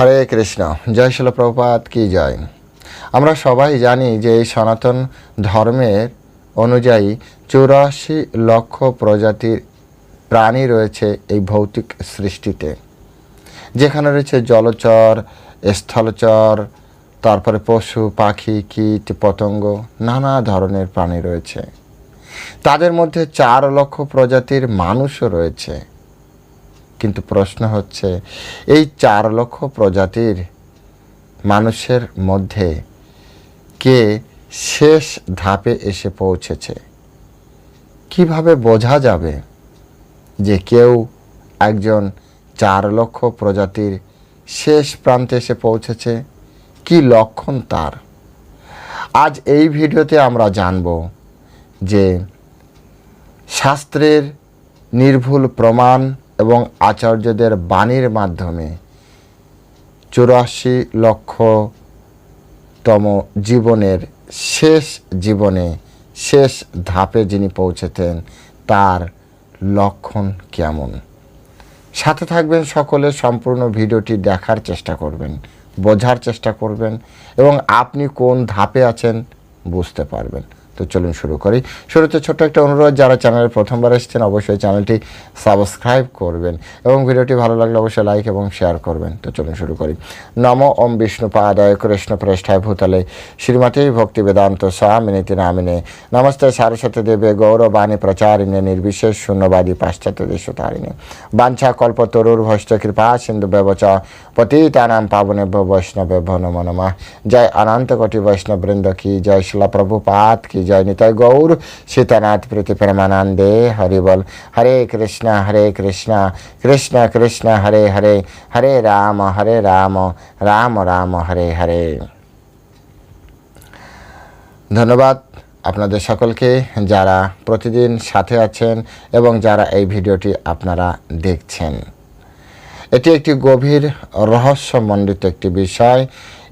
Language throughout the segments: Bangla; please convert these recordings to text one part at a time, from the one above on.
হরে কৃষ্ণ, জয় শিল প্রভুপাত কি জয়। আমরা সবাই জানি যে এই সনাতন ধর্মের অনুযায়ী চৌরাশি লক্ষ প্রজাতির প্রাণী রয়েছে এই ভৌতিক সৃষ্টিতে। যেখানে রয়েছে জলচর, স্থলচর, তারপরে পশু, পাখি, কীট, পতঙ্গ, নানা ধরনের প্রাণী রয়েছে। তাদের মধ্যে চার লক্ষ প্রজাতির মানুষও রয়েছে। কিন্তু প্রশ্ন হচ্ছে, এই চার লক্ষ প্রজাতির মানুষের মধ্যে কে শেষ ধাপে এসে পৌঁছেছে? কীভাবে বোঝা যাবে যে কেউ একজন চার লক্ষ প্রজাতির শেষ প্রান্তে এসে পৌঁছেছে? কি লক্ষণ তার? আজ এই ভিডিওতে আমরা জানব যে শাস্ত্রের নির্ভুল প্রমাণ এবং আচার্যদের বাণীর মাধ্যমে চুরাশি লক্ষতম জীবনের শেষ জীবনে, শেষ ধাপে যিনি পৌঁছেছেন, তার লক্ষণ কেমন? সাথে থাকবেন সকলে, সম্পূর্ণ ভিডিওটি দেখার চেষ্টা করবেন, বোঝার চেষ্টা করবেন, এবং আপনি কোন ধাপে আছেন বুঝতে পারবেন। তো চলুন শুরু করি। শুরুতে ছোট্ট একটা অনুরোধ, যারা চ্যানেলে প্রথমবার এসেছেন, অবশ্যই চ্যানেলটি সাবস্ক্রাইব করবেন এবং ভিডিওটি ভালো লাগলে অবশ্যই লাইক এবং শেয়ার করবেন। তো চলুন শুরু করি। নম ওম বিষ্ণু পাদায় কৃষ্ণ প্রেষ্ঠায় ভূতলে শ্রীমতী ভক্তি বেদান্ত স্বামিনীতি নামিনে। নমস্তে সারস্বতী দেবে গৌরবাণী প্রচারিণে নির্বিশেষ শূন্যবাদী পাশ্চাত্য দেশতারিণে। বাঞ্ছা কল্প তরুর ভষ্ট কৃপা সিন্ধু ব্যবচ পতিতানাম পাবনে বৈষ্ণবে নমো নমঃ। জয় অনন্ত কোটি বৈষ্ণব বৃন্দ কি, জয় শিলা প্রভুপাত কি জয় নিতাই গৌর সীতানাথ প্রীতি প্রেমানন্দে হরি বল হরে কৃষ্ণ হরে কৃষ্ণ কৃষ্ণ কৃষ্ণ হরে হরে হরে রাম হরে রাম রাম রাম হরে হরে ধন্যবাদ আপনাদের সকলকে যারা প্রতিদিন সাথে আছেন এবং যারা এই ভিডিওটি আপনারা দেখছেন। এটি একটি গভীর রহস্যমণ্ডিত একটি বিষয়।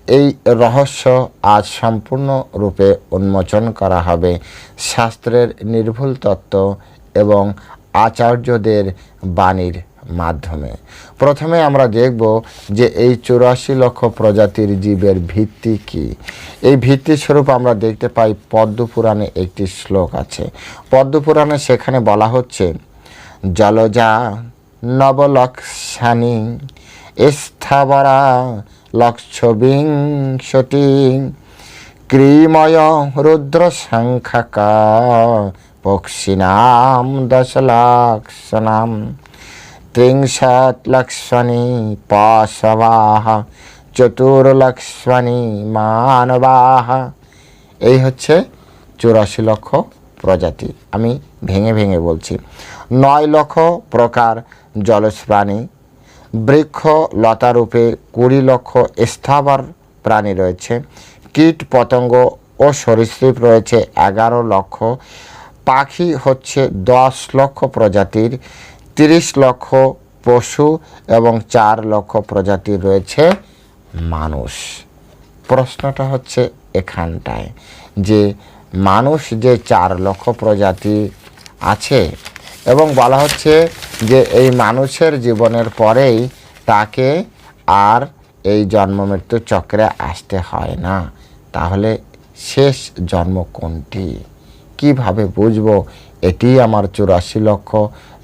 এই রহস্য আজ সম্পূর্ণ রূপে উন্মোচন করা হবে। শাস্ত্রের নির্ভুল তত্ত্ব এবং আচার্যদের বাণীর মাধ্যমে। প্রথমে আমরা দেখব যে এই চুরাশি লক্ষ প্রজাতির জীবের ভিত্তি কি। এই ভিত্তি স্বরূপ আমরা দেখতে পাই পদ্মপুরাণে একটি শ্লোক আছে। পদ্মপুরাণে সেখানে বলা হচ্ছে, জলজা নবলক্ষানি, স্থাবরা লক্ষবিংশতি ক্রিময় রুদ্র সংখ্যাকা পক্ষিণাম দশলক্ষণাম ত্রিংশত লক্ষ্মণী পাশবাহ চতুর্লক্ষ্মণী মানবাহ। এই হচ্ছে চুরাশি লক্ষ প্রজাতি। আমি ভেঙে ভেঙে বলছি। নয় লক্ষ প্রকার জলজ প্রাণী বৃক্ষ লতারূপে কুড়ি লক্ষ স্থাবর প্রাণী রয়েছে। কীট, পতঙ্গ ও সরীসৃপ রয়েছে এগারো লক্ষ। পাখি হচ্ছে দশ লক্ষ প্রজাতির, তিরিশ লক্ষ পশু এবং চার লক্ষ প্রজাতির রয়েছে মানুষ। প্রশ্নটা হচ্ছে এখানটায় যে মানুষ যে চার লক্ষ প্রজাতি আছে এবং বলা হচ্ছে যে এই মানুষের জীবনের পরেই তাকে আর এই জন্ম মৃত্যু চক্রে আসতে হয় না। তাহলে শেষ জন্ম কোনটি? কীভাবে বুঝব? এটি আমার চুরাশি লক্ষ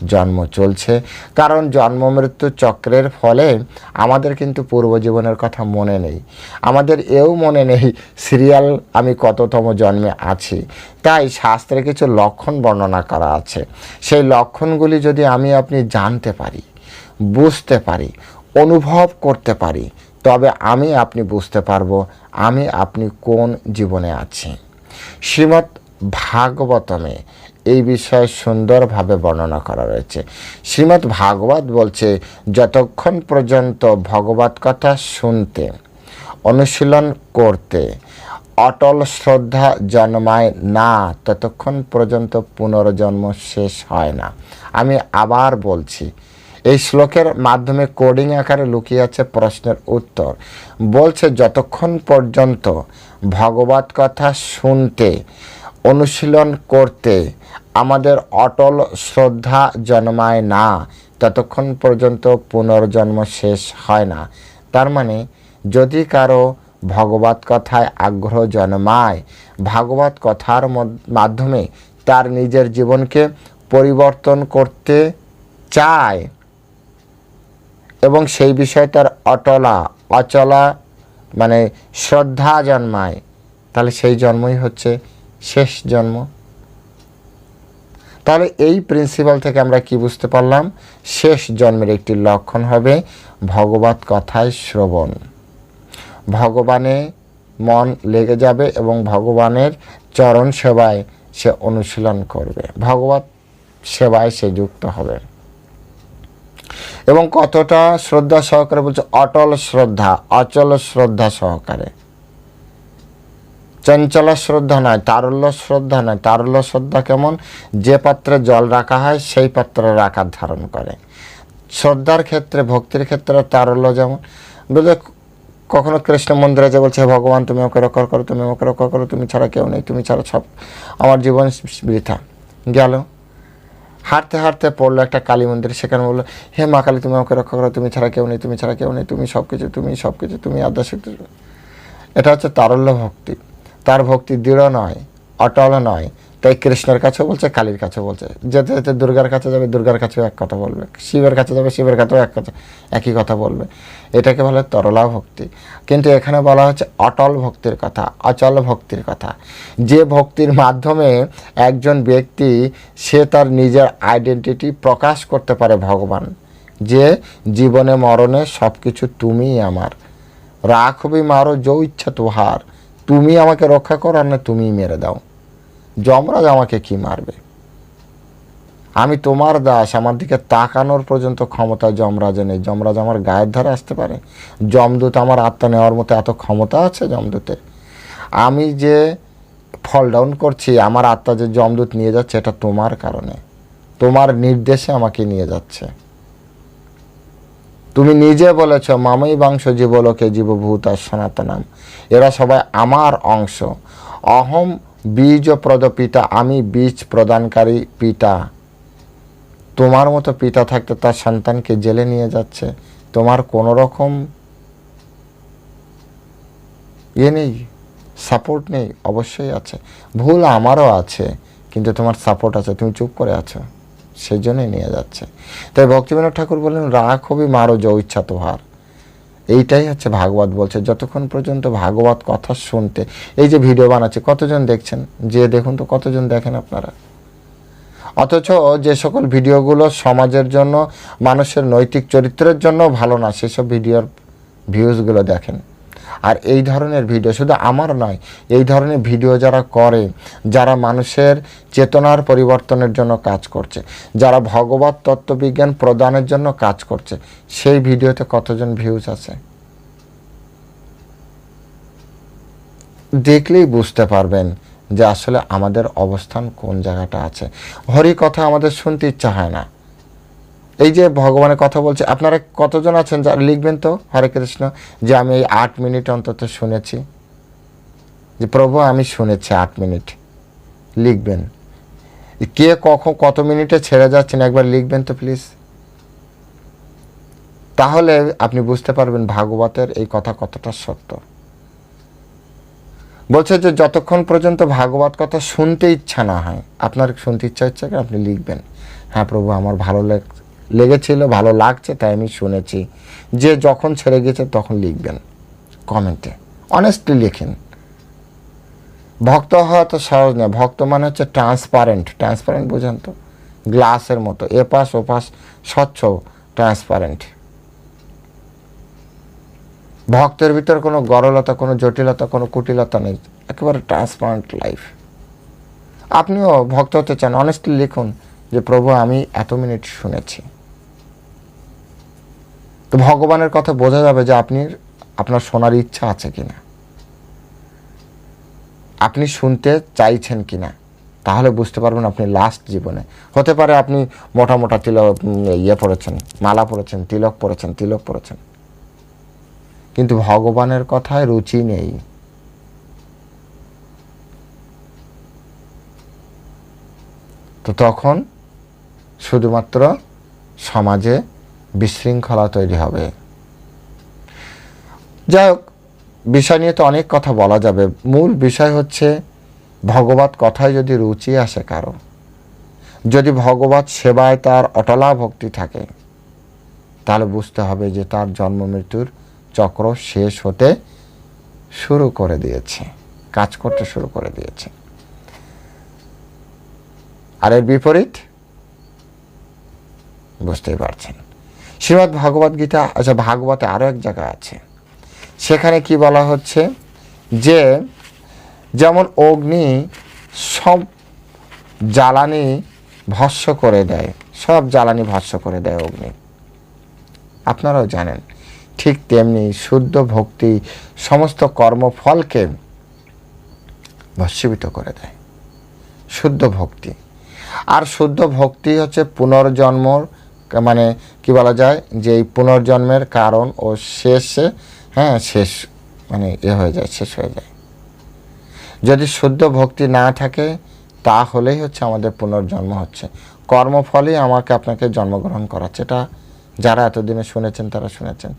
জন্ম চলছে। কারণ জন্ম মৃত্যু চক্রের ফলে আমাদের কিন্তু পূর্বজীবনের কথা মনে নেই। আমাদের এও মনে নেই সিরিয়াল আমি কততম জন্মে আছি। তাই শাস্ত্রে কিছু লক্ষণ বর্ণনা করা আছে। সেই লক্ষণগুলি যদি আমি আপনি জানতে পারি, বুঝতে পারি, অনুভব করতে পারি, তবে আমি আপনি বুঝতে পারব আমি আপনি কোন জীবনে আছি। শ্রীমৎ ভাগবতমে এই বিষয়ে সুন্দরভাবে বর্ণনা করা রয়েছে। শ্রীমৎ ভাগবত বলছে, যতক্ষণ পর্যন্ত ভগবত কথা শুনতে, অনুশীলন করতে অটল শ্রদ্ধা জন্মায় না, ততক্ষণ পর্যন্ত পুনর্জন্ম শেষ হয় না। আমি আবার বলছি, এই শ্লোকের মাধ্যমে কোডিং আকারে লুকিয়ে আছে প্রশ্নের উত্তর। বলছে, যতক্ষণ পর্যন্ত ভগবত কথা শুনতে, অনুশীলন করতে আমাদের অটল শ্রদ্ধা জন্মায় না, ততক্ষণ পর্যন্ত পুনর্জন্ম শেষ হয় না। তার মানে যদি কারও ভগবত কথায় আগ্রহ জন্মায়, ভাগবত কথার মাধ্যমে তার নিজের জীবনকে পরিবর্তন করতে চায় এবং সেই বিষয়ে তার অটলা, অচলা মানে শ্রদ্ধা জন্মায়, তাহলে সেই জন্মই হচ্ছে শেষ জন্ম। তাহলে এই প্রিন্সিপাল থেকে আমরা কি বুঝতে পারলাম? শেষ জন্মের একটি লক্ষণ হবে ভগবত কথায় শ্রবণ। ভগবানে মন লেগে যাবে এবং ভগবানের চরণ সেবায় সে অনুশীলন করবে। ভগবত সেবায় সে যুক্ত হবে। এবং কতটা শ্রদ্ধা সহকারে বলছে? অটল শ্রদ্ধা, অচল শ্রদ্ধা সহকারে। চঞ্চল শ্রদ্ধা নয়, তারল্য শ্রদ্ধা নয়। তারল্য শ্রদ্ধা কেমন? যে পাত্রে জল রাখা হয়, সেই পাত্রে রাখার ধারণ করে। শ্রদ্ধার ক্ষেত্রে, ভক্তির ক্ষেত্রে তারল্য যেমন। বুঝলে, কখনো কৃষ্ণ মন্দিরে যে বলছে ভগবান, তুমি ওকে রক্ষা করো, তুমি ওকে রক্ষা করো, তুমি ছাড়া কেউ নেই, তুমি ছাড়া সব আমার জীবন বৃথা। গেল। হাঁটতে হাঁটতে পড়ল একটা কালী মন্দির, সেখানে বলল, হে মা কালী, তুমি আমাকে রক্ষা করো, তুমি ছাড়া কেউ নেই, তুমি ছাড়া কেউ নেই, তুমি সব কিছু তুমি সব কিছু তুমি আদ্যাশক্তি এটা হচ্ছে তারল্য ভক্তি। তার ভক্তি দৃঢ় নয়, অটল নয়। তাই কৃষ্ণের কাছেও বলছে, কালীর কাছেও বলছে। যেতে যেতে দুর্গার কাছে যাবে, দুর্গার কাছেও এক কথা বলবে। শিবের কাছে যাবে, শিবের কাছেও এক কথা, একই কথা বলবে। এটাকে বলে তরলা ভক্তি। কিন্তু এখানে বলা হচ্ছে অটল ভক্তির কথা, অচল ভক্তির কথা। যে ভক্তির মাধ্যমে একজন ব্যক্তি, সে তার নিজের আইডেন্টিটি প্রকাশ করতে পারে ভগবান। যে জীবনে মরণে সব কিছু তুমিই আমার। রাখবি মারো যৌ ইচ্ছা তোহার। তুমি আমাকে রক্ষা করো আর না তুমিই মেরে দাও। যমরাজ আমাকে কি মারবে? আমি তোমার দাস, আমার দিকে তাকানোর পর্যন্ত ক্ষমতা যমরাজে নেই। যমরাজ আমার গায়ের ধারে আসতে পারে। যমদূত আমার আত্মা নেওয়ার মতো এত ক্ষমতা আছে যমদূতের। আমি যে ফল ডাউন করছি, আমার আত্মা যে যমদূত নিয়ে যাচ্ছে, এটা তোমার কারণে। তোমার নির্দেশে আমাকে নিয়ে যাচ্ছে। তুমি নিজে বলেছ, মামই বাংশ জীবলোকে জীবভূত সনাতনাম। এরা সবাই আমার অংশ। অহম বীজ প্রদ পিতা, আমি বীজ প্রদানকারী পিতা। তোমার মতো পিতা থাকতে তার সন্তানকে জেলে নিয়ে যাচ্ছে। তোমার কোনো রকম ইয়ে নেই সাপোর্ট নেই। অবশ্যই আছে। ভুল আমারও আছে, কিন্তু তোমার সাপোর্ট আছে। তুমি চুপ করে আছো। সেই জন্যই নিয়ে যাচ্ছে। তাই ভক্তিবিনোদ ঠাকুর বললেন রাগ হবি, মারো যৌ ইচ্ছা তোহার। এইটাই হচ্ছে ভাগবত বলছে, যতক্ষণ পর্যন্ত ভাগবত কথা শুনতে, এই যে ভিডিও বানাচ্ছে, কতজন দেখছেন? যে দেখুন তো কতজন দেখেন আপনারা? অথচ যে সকল ভিডিওগুলো সমাজের জন্য, মানুষের নৈতিক চরিত্রের জন্য ভালো না, সেসব ভিডিওর ভিউজগুলো দেখেন। আর এই ধরনের ভিডিও শুধু আমার নয়, এই ধরনের ভিডিও যারা করে, যারা মানুষের চেতনার পরিবর্তনের জন্য কাজ করছে, যারা ভগবত তত্ত্ববিজ্ঞান প্রদানের জন্য কাজ করছে, সেই ভিডিওতে কতজন ভিউজ আছে? দেখলেই বুঝতে পারবেন যে আসলে আমাদের অবস্থান কোন জায়গাটা আছে। হরি কথা আমাদের শুনতে ইচ্ছা হয় না। এই যে ভগবানের কথা বলছে, আপনারা কতজন আছেন যারা লিখবেন তো? হরে কৃষ্ণ, যে আমি এই আট মিনিট অন্তত শুনেছি। যে প্রভু, আমি শুনেছি আট মিনিট। লিখবেন। কে কখন, কত মিনিটে ছেড়ে যাচ্ছেন? একবার লিখবেন তো প্লিজ তাহলে আপনি বুঝতে পারবেন ভাগবতের এই কথা কতটা সত্য। বলছে যে যতক্ষণ পর্যন্ত ভাগবত কথা শুনতে ইচ্ছা না হয়, আপনার শুনতে ইচ্ছা হচ্ছে আপনি লিখবেন। হ্যাঁ প্রভু, আমার ভালো লাগ লেগেছিল, ভালো লাগছে, তাই আমি শুনেছি। যে যখন ছেড়ে গেছে তখন লিখবেন, কমেন্টে। অনেস্টলি লিখেন। ভক্ত হওয়া তো সহজ নয়। ভক্ত মানে হচ্ছে ট্রান্সপারেন্ট ট্রান্সপারেন্ট বোঝেন তো? গ্লাসের মতো। এপাশ ওপাশ স্বচ্ছ ট্রান্সপারেন্ট ভক্তের ভিতর কোনো গরলতা, কোনো জটিলতা, কোনো কুটিলতা নেই। একেবারে ট্রান্সপারেন্ট লাইফ আপনিও ভক্ত হতে চান অনেস্টলি লিখুন যে, প্রভু, আমি এত মিনিট শুনেছি। তো ভগবানের কথা বোঝা যাবে যে আপনি, আপনার শোনার ইচ্ছা আছে কিনা। আপনি শুনতে চাইছেন কিনা, তাহলে বুঝতে পারবেন আপনি লাস্ট জীবনে। হতে পারে আপনি মোটা মোটা তিলক ইয়ে পড়েছেন, মালা পড়েছেন, তিলক পড়েছেন তিলক পড়েছেন। কিন্তু ভগবানের কথায় রুচি নেই। তো তখন শুধুমাত্র সমাজে বিশৃঙ্খলা তৈরি হবে। যাই হোক, বিষয় নিয়ে তো অনেক কথা বলা যাবে। মূল বিষয় হচ্ছে, ভগবত কথায় যদি রুচি আসে কারও, যদি ভগবত সেবায় তার অটলা ভক্তি থাকে, তাহলে বুঝতে হবে যে তার জন্ম মৃত্যুর চক্র শেষ হতে শুরু করে দিয়েছে, কাজ করতে শুরু করে দিয়েছে। আর এর বিপরীত, বুঝতেই পারছেন। শ্রীমৎ ভগবত গীতা আচ্ছা ভাগবতে আরও এক জায়গা আছে। সেখানে কি বলা হচ্ছে? যে যেমন অগ্নি সব জ্বালানি ভস্য করে দেয়, সব জ্বালানি ভস্য করে দেয় অগ্নি। আপনারাও জানেন, ঠিক তেমনি শুদ্ধ ভক্তি সমস্ত কর্মফলকে ভস্মীভূত করে দেয়। শুদ্ধ ভক্তি। আর শুদ্ধ ভক্তি হচ্ছে পুনর্জন্মর মানে কি বলা যায় যে এই পুনর্জন্মের কারণ ও শেষে হ্যাঁ শেষ মানে এ হয়ে যায়, শেষ হয়ে যায়। যদি শুদ্ধ ভক্তি না থাকে, তাহলেই হচ্ছে আমাদের পুনর্জন্ম হচ্ছে। কর্মফলেই আমাকে আপনাকে জন্মগ্রহণ করাচ্ছে। এটা যারা এতদিনে শুনেছেন, তারা শুনেছেন।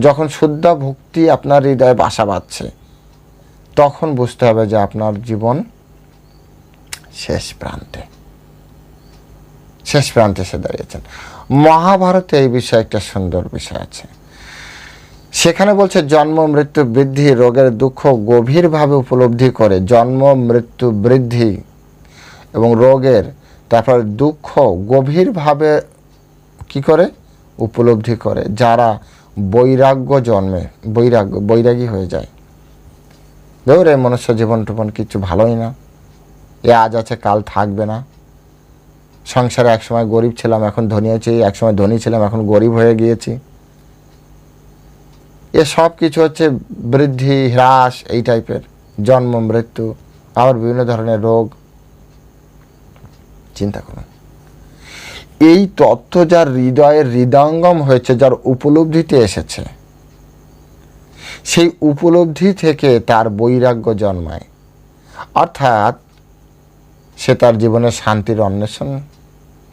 যখন শুদ্ধ ভক্তি আপনার হৃদয়ে বাসা বাঁধছে, তখন বুঝতে হবে যে আপনার জীবন শেষ প্রান্তে। শেষ প্রান্তে এসে দাঁড়িয়েছেন। মহাভারতে এই বিষয়ে একটা সুন্দর বিষয় আছে। সেখানে বলছে, জন্ম, মৃত্যু, বৃদ্ধি, রোগের দুঃখ গভীরভাবে উপলব্ধি করে জন্ম, মৃত্যু, বৃদ্ধি এবং রোগের, তারপর দুঃখ গভীরভাবে কি করে? উপলব্ধি করে। যারা বৈরাগ্য জন্মে, বৈরাগ্য, বৈরাগী হয়ে যায়। ধরে মনুষ্য জীবন টুবন কিছু ভালোই না। এ আজ আছে, কাল থাকবে না। সংসারে একসময় গরিব ছিলাম, এখন ধনী হয়েছি একসময় ধনী ছিলাম, এখন গরিব হয়ে গিয়েছি। এ সব কিছু হচ্ছে বৃদ্ধি, হ্রাস, এই টাইপের। জন্ম, মৃত্যু, আবার বিভিন্ন ধরনের রোগ। চিন্তা করুন। এই তথ্য যার হৃদয়ের হৃদয়ঙ্গম হয়েছে, যার উপলব্ধিতে এসেছে, সেই উপলব্ধি থেকে তার বৈরাগ্য জন্মায়। অর্থাৎ সে তার জীবনে শান্তির অন্বেষণ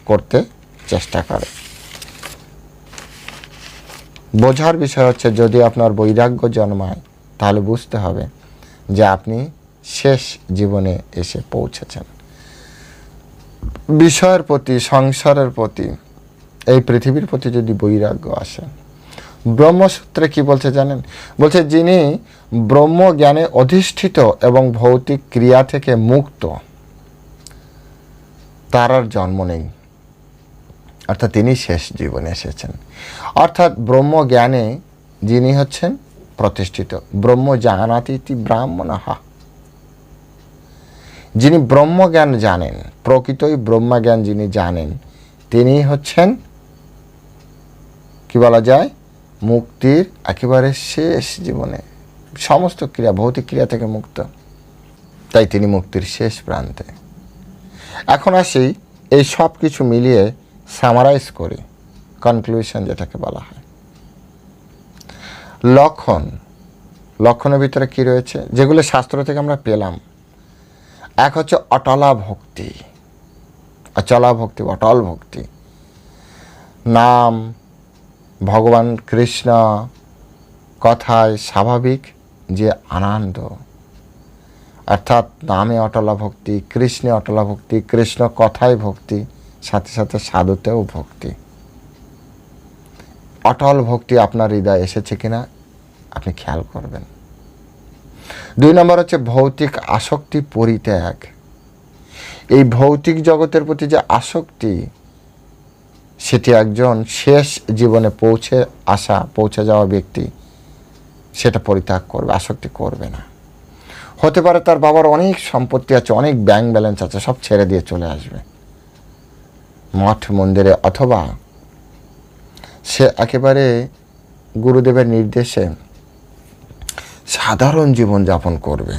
করতে চেষ্টা করে। বোঝার বিষয় হচ্ছে, যদি আপনার বৈরাগ্য জন্মায় তাহলে বুঝতে হবে যে আপনি শেষ জীবনে এসে পৌঁছেছেন। বিষয়ের প্রতি, সংসারের প্রতি, এই পৃথিবীর প্রতি যদি বৈরাগ্য আসে, ব্রহ্মসূত্রে কি বলছে জানেন? বলছে, যিনি ব্রহ্ম জ্ঞানে অধিষ্ঠিত এবং ভৌতিক ক্রিয়া থেকে মুক্ত, তার আর জন্ম নেই। অর্থাৎ তিনি শেষ জীবনে এসেছেন। অর্থাৎ ব্রহ্ম জ্ঞানে যিনি হচ্ছেন প্রতিষ্ঠিত ব্রহ্ম জানাতিথি ব্রাহ্মণহা যিনি ব্রহ্মজ্ঞান জানেন, প্রকৃতই ব্রহ্মজ্ঞান যিনি জানেন, তিনি হচ্ছেন কি বলা যায়? মুক্তির একেবারে শেষ জীবনে। সমস্ত ক্রিয়া, ভৌতিক ক্রিয়া থেকে মুক্ত। তাই তিনি মুক্তির শেষ প্রান্তে। এখন আসি এই সব কিছু মিলিয়ে সামারাইজ করি কনক্লুশন যেটাকে বলা হয়। লক্ষণ, লক্ষণের ভিতরে কি রয়েছে? যেগুলো শাস্ত্র থেকে আমরা পেলাম। এক হচ্ছে অটলা ভক্তি, অচলা ভক্তি, অটল ভক্তি। নাম, ভগবান কৃষ্ণ, কথায় স্বাভাবিক যে আনন্দ। অর্থাৎ নামে অটলা ভক্তি, কৃষ্ণে অটলা ভক্তি, কৃষ্ণ কথায় ভক্তি। সাথে সাথে সাধুতেও ভক্তি। অটল ভক্তি আপনার হৃদয় এসেছে কিনা, আপনি খেয়াল করবেন। দুই নম্বর হচ্ছে ভৌতিক আসক্তি পরিত্যাগ। এই ভৌতিক জগতের প্রতি যে আসক্তি, সেটি একজন শেষ জীবনে পৌঁছে আসা, পৌঁছে যাওয়া ব্যক্তি, সেটা পরিত্যাগ করবে, আসক্তি করবে না। হতে পারে তার বাবার অনেক সম্পত্তি আছে, অনেক ব্যাংক ব্যালেন্স আছে, সব ছেড়ে দিয়ে চলে আসবে। মঠ মন্দিরে অথবা সে একেবারে গুরুদেবের নির্দেশে সাধারণ জীবন যাপন করবে।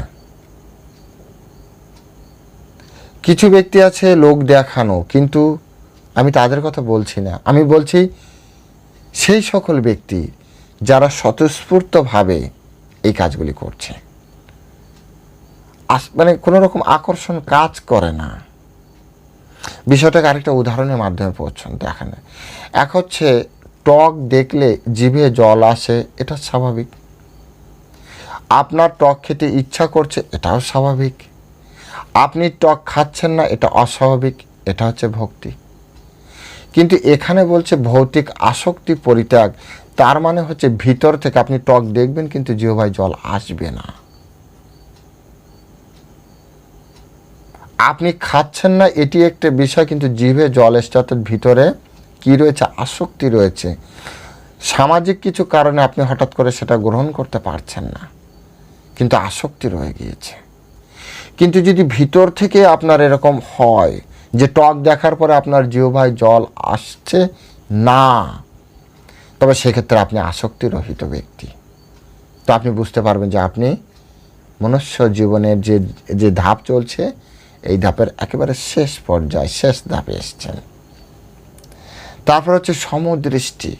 কিছু ব্যক্তি আছে লোক দেখানো, কিন্তু আমি তাদের কথা বলছি না। আমি বলছি, সেই সকল ব্যক্তি যারা স্বতঃস্ফূর্তভাবে এই কাজগুলি করছে। মানে কোনো রকম আকর্ষণ কাজ করে না। বিষয়টাকে আরেকটা উদাহরণের মাধ্যমে পৌঁছন দেখেন। এক হচ্ছে, টক দেখলে জিভে জল আসে, এটা স্বাভাবিক। আপনার টক খেতে ইচ্ছা করছে, এটাও স্বাভাবিক। আপনি টক খাচ্ছেন না, এটা অস্বাভাবিক, এটা হচ্ছে ভক্তি। কিন্তু এখানে বলছে ভৌতিক আসক্তি পরিত্যাগ, তার মানে হচ্ছে ভিতর থেকে আপনি টক দেখবেন, কিন্তু জিহ্বায় জল আসবে না। আপনি খাচ্ছেন না, এটি একটা বিষয়, কিন্তু জিভে জল এসছে ভিতরে কি রয়েছে? আসক্তি রয়েছে। সামাজিক কিছু কারণে আপনি হঠাৎ করে সেটা গ্রহণ করতে পারছেন না, কিন্তু আসক্তি রয়ে গিয়েছে। কিন্তু যদি ভিতর থেকে আপনার এরকম হয় যে টক দেখার পরে আপনার জিহ্বায় জল আসছে না, তবে সেক্ষেত্রে আপনি আসক্তি রহিত ব্যক্তি। তো আপনি বুঝতে পারবেন যে আপনি মনুষ্য জীবনের যে যে ধাপ চলছে এই ধাপের একেবারে শেষ পর্যায়ে শেষ ধাপে এসছেন। তারপর হচ্ছে সমদৃষ্টি।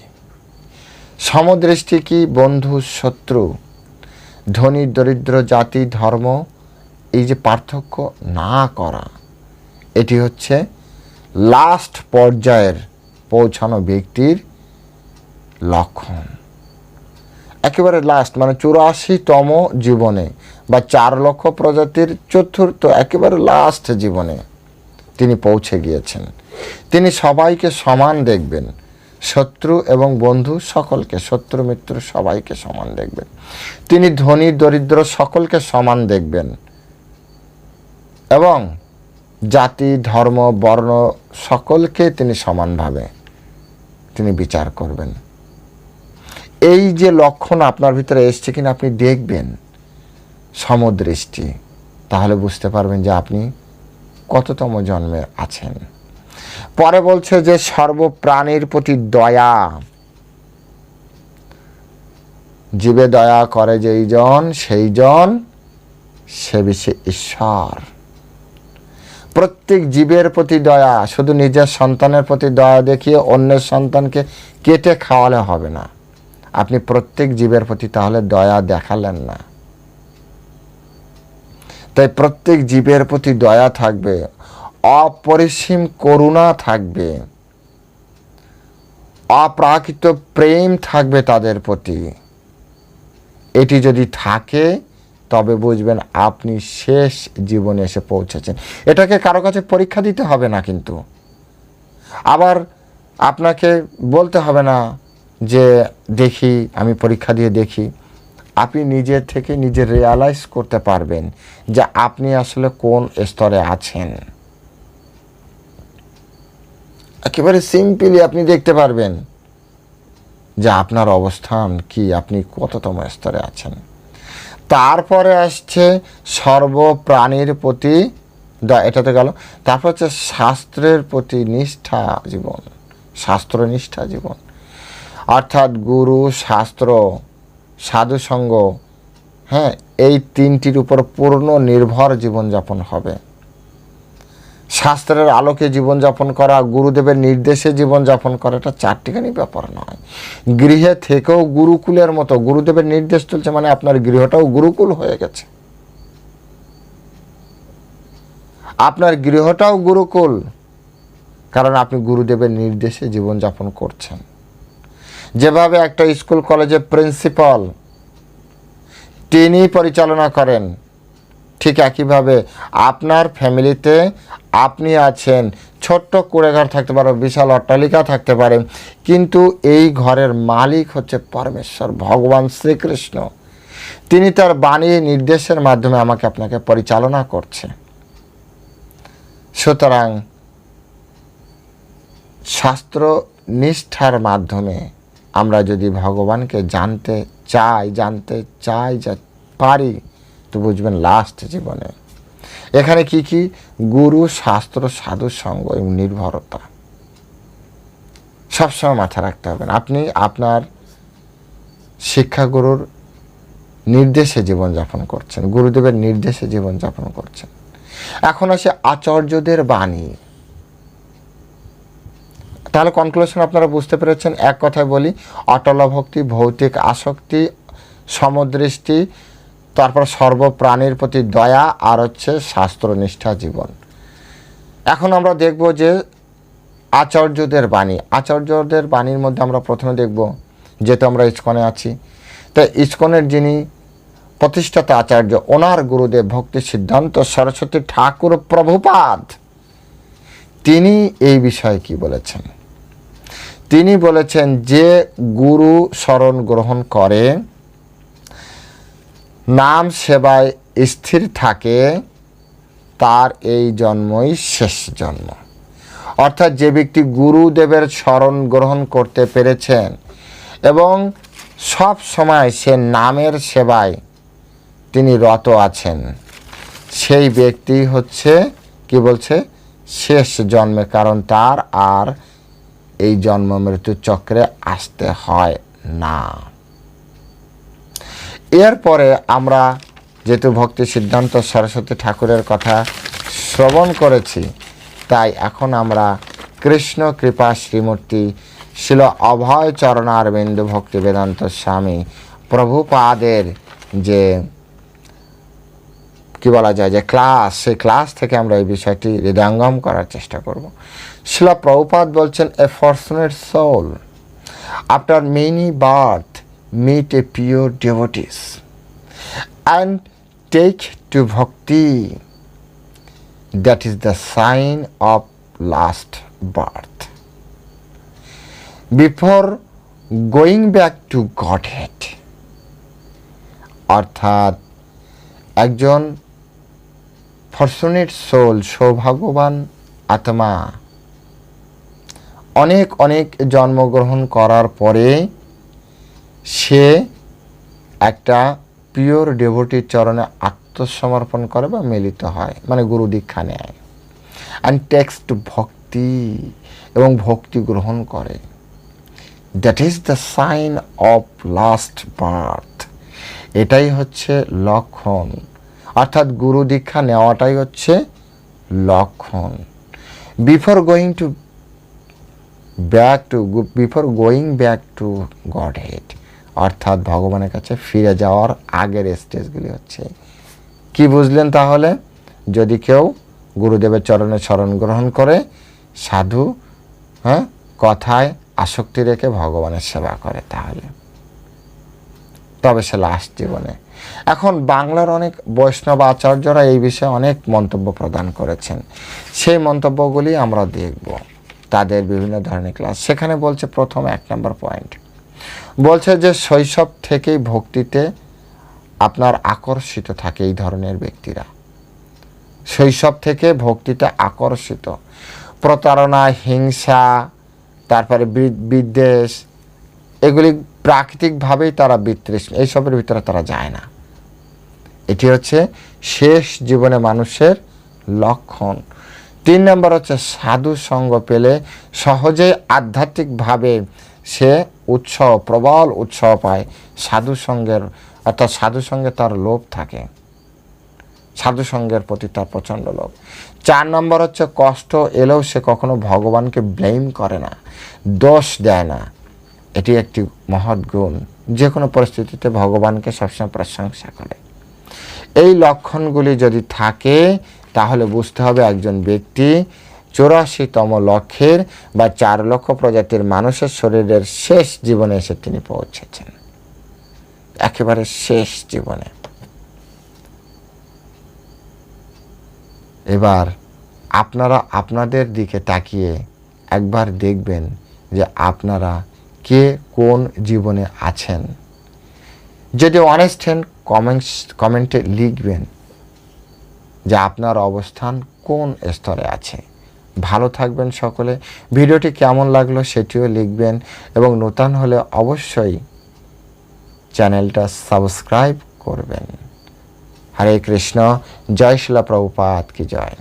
সমদৃষ্টি কি? বন্ধু, শত্রু, ধনী, দরিদ্র, জাতি, ধর্ম, এই যে পার্থক্য না করা, এটি হচ্ছে লাস্ট পর্যায়ের পৌঁছানো ব্যক্তির লক্ষণ। একেবারে লাস্ট মানে চুরাশিতম জীবনে বা চার লক্ষ প্রজাতির চতুর্থ, একেবারে লাস্ট জীবনে তিনি পৌঁছে গিয়েছেন। তিনি সবাইকে সমান দেখবেন। শত্রু এবং বন্ধু সকলকে, শত্রু, মিত্র সবাইকে সমান দেখবেন। তিনি ধনী, দরিদ্র সকলকে সমান দেখবেন। এবং জাতি, ধর্ম, বর্ণ সকলকে তিনি সমানভাবে তিনি বিচার করবেন। এই যে লক্ষণ আপনার ভিতরে এসছে কিনা আপনি দেখবেন সমদৃষ্টি, তাহলে বুঝতে পারবেন যে আপনি কততম জন্মে আছেন। পরে বলছে যে সর্বপ্রাণীর প্রতি দয়া। জীবে দয়া করে যেই জন, সেই জন সে বেশি ঈশ্বর। প্রত্যেক জীবের প্রতি দয়া, শুধু নিজের সন্তানের প্রতি দয়া দেখিয়ে অন্যের সন্তানকে কেটে খাওয়ালে হবে না। আপনি প্রত্যেক জীবের প্রতি তাহলে দয়া দেখালেন না। তাই প্রত্যেক জীবের প্রতি দয়া থাকবে, অপরিসীম করুণা থাকবে, অপ্রাকৃত প্রেম থাকবে তাদের প্রতি। এটি যদি থাকে, তবে বুঝবেন আপনি শেষ জীবনে এসে পৌঁছেছেন। এটাকে কারও কাছে পরীক্ষা দিতে হবে না কিন্তু। আবার আপনাকে বলতে হবে না যে, দেখি, আমি পরীক্ষা দিয়ে দেখি। আপনি নিজের থেকে নিজে রিয়ালাইজ করতে পারবেন যে আপনি আসলে কোন স্তরে আছেন। একেবারে সিম্পলি আপনি দেখতে পারবেন যে আপনার অবস্থান কি, আপনি কততম স্তরে আছেন। তারপরে আসছে সর্বপ্রাণীর প্রতি দ- এটা তো গেল। তারপর হচ্ছে শাস্ত্রের প্রতি নিষ্ঠা জীবন শাস্ত্র নিষ্ঠা জীবন। অর্থাৎ গুরু, শাস্ত্র সাধুসঙ্গ হ্যাঁ এই তিনটির উপর পূর্ণ নির্ভর জীবনযাপন হবে। শাস্ত্রের আলোকে জীবনযাপন করা, গুরুদেবের নির্দেশে জীবনযাপন করা, এটা চারটিখানি ব্যাপার নয়। গৃহে থেকেও গুরুকুলের মতো, গুরুদেবের নির্দেশ চলছে মানে আপনার গৃহটাও গুরুকুল হয়ে গেছে। আপনার গৃহটাও গুরুকুল, কারণ আপনি গুরুদেবের নির্দেশে জীবনযাপন করছেন। যেভাবে একটা স্কুল কলেজের প্রিন্সিপাল তিনি পরিচালনা করেন, ঠিক একইভাবে আপনার ফ্যামিলিতে আপনি আছেন, ছোট্ট কুড়েঘর থাকতে পারে, বিশাল অট্টালিকা থাকতে পারে, কিন্তু এই ঘরের মালিক হচ্ছে পরমেশ্বর, ভগবান শ্রীকৃষ্ণ। তিনি তার বাণী, নির্দেশের মাধ্যমে আমাকে আপনাকে পরিচালনা করছে। সুতরাং শাস্ত্র নিষ্ঠার মাধ্যমে আমরা যদি ভগবানকে জানতে চাই জানতে চাই যা পারি, তো বুঝবেন লাস্ট জীবনে। এখানে কি কি? গুরু, শাস্ত্র, সাধু, সঙ্গ এবং নির্ভরতা। সবসময় মাথায় রাখতে হবে আপনি আপনার শিক্ষাগুরুর নির্দেশে জীবনযাপন করছেন, গুরুদেবের নির্দেশে জীবনযাপন করছেন। এখন আসে আচার্যদের বাণী। তাহলে কনক্লুশন আপনারা বুঝতে পেরেছেন। এক কথায় বলি অটল ভক্তি ভৌতিক আসক্তি, সমদৃষ্টি, তারপর সর্বপ্রাণীর প্রতি দয়া আর হচ্ছে শাস্ত্রনিষ্ঠা জীবন। এখন আমরা দেখব যে আচার্যদের বাণী। আচার্যদের বাণীর মধ্যে আমরা প্রথমে দেখব যেহেতু আমরা ইস্কনে আছি। তাই ইস্কনের যিনি প্রতিষ্ঠাতা আচার্য, ওনার গুরুদেব ভক্তি সিদ্ধান্ত সরস্বতী ঠাকুর প্রভুপাদ, তিনি এই বিষয়ে কি বলেছেন? তিনি বলেছেন যে গুরু শরণ গ্রহণ করে, নাম সেবায় স্থির থাকে, তার এই জন্মই শেষ জন্ম। অর্থাৎ যে ব্যক্তি গুরুদেবের স্মরণ গ্রহণ করতে পেরেছেন এবং সব সময় সে নামের সেবায় তিনি রত আছেন, সেই ব্যক্তি হচ্ছে, কি বলছে, শেষ জন্মে, কারণ তার আর এই জন্ম মৃত্যু চক্রে আসতে হয় না। এরপরে আমরা যেহেতু ভক্তি সিদ্ধান্ত সরস্বতী ঠাকুরের কথা শ্রবণ করেছি, তাই এখন আমরা কৃষ্ণ কৃপা শ্রীমূর্তি শিল অভয় চরণারবিন্দ ভক্তি বেদান্ত স্বামী প্রভুপাদের যে, কি বলা যায়, যে ক্লাস সেই ক্লাস থেকে আমরা এই বিষয়টি হৃদয়ঙ্গম করার চেষ্টা করব। শিলা প্রভুপাত বলছেন a fortunate soul after many birth meet a pure devotees and take to bhakti that is the sign of last birth before going back to Godhead অর্থাৎ একজন ফর্সুনেট সোল সৌভাগ্যবান আত্মা অনেক অনেক জন্মগ্রহণ করার পরে সে একটা পিওর ডেভোটির চরণে আত্মসমর্পণ করে বা মিলিত হয় মানে গুরু দীক্ষা নেয় অ্যান্ড টেক্সট ভক্তি এবং ভক্তি গ্রহণ করে। That is the sign of last birth এটাই হচ্ছে লক্ষণ। অর্থাৎ গুরু দীক্ষা নেওয়াটাই হচ্ছে লক্ষণ। Before going to back to before going back to Godhead অর্থাৎ ভগবানের কাছে ফিরে যাওয়ার আগের স্টেজগুলি হচ্ছে। কি বুঝলেন তাহলে? যদি কেউ গুরুদেবের চরণে স্মরণ গ্রহণ করে, সাধু হ্যাঁ কথায় আসক্তি রেখে ভগবানের সেবা করে তাহলে। তবে সে লাস্ট জীবনে। এখন বাংলার অনেক বৈষ্ণব আচার্যরা এই বিষয়ে অনেক মন্তব্য প্রদান করেছেন। সেই মন্তব্যগুলি আমরা দেখব। তাদের বিভিন্ন ধরনের ক্লাস সেখানে বলছে প্রথম এক নম্বর পয়েন্ট বলছে যে শৈশব থেকেই ভক্তিতে আপনার আকর্ষিত থাকে এই ধরনের ব্যক্তিরা। শৈশব থেকে ভক্তিতে আকর্ষিত। প্রতারণা, হিংসা, তারপরে বিদ্বেষ, এগুলি প্রাকৃতিকভাবেই তারা বিতৃষ্ণ, এইসবের ভিতরে তারা যায় না। এটি হচ্ছে শেষ জীবনে মানুষের লক্ষণ। তিন নম্বর হচ্ছে সাধু সঙ্গ পেলে সহজেই আধ্যাত্মিকভাবে সে উৎসাহ, প্রবল উৎসাহ পায়। সাধু সঙ্গের, অর্থাৎ সাধু সঙ্গে তার লোভ থাকে। সাধু সঙ্গের প্রতি তার প্রচণ্ড লোভ। চার নম্বর হচ্ছে কষ্ট এলেও সে কখনো ভগবানকে ব্লেম করে না, দোষ দেয় না। এটি একটি মহৎ গুণ। যে কোনো পরিস্থিতিতে ভগবানকে সবসময় প্রশংসা করে। এই লক্ষণগুলি যদি থাকে তাহলে বুঝতে হবে একজন ব্যক্তি চৌরাশিতম লক্ষের বা চার লক্ষ প্রজাতির মানুষের শরীরের শেষ জীবনে এসে তিনি পৌঁছেছেন। একেবারে শেষ জীবনে। এবার আপনারা আপনাদের দিকে তাকিয়ে একবার দেখবেন যে আপনারা কে কোন জীবনে আছেন। যদি অনেস্ট হ্যান্ড কমেন্টস কমেন্টে লিখবেন যে আপনার অবস্থান কোন স্তরে আছে। ভালো থাকবেন সকলে। ভিডিওটি কেমন লাগল সেটিও লিখবেন এবং নতুন হলে অবশ্যই চ্যানেলটা সাবস্ক্রাইব করবেন। হরে কৃষ্ণ, জয় শিলা প্রভুপাত কি জয়।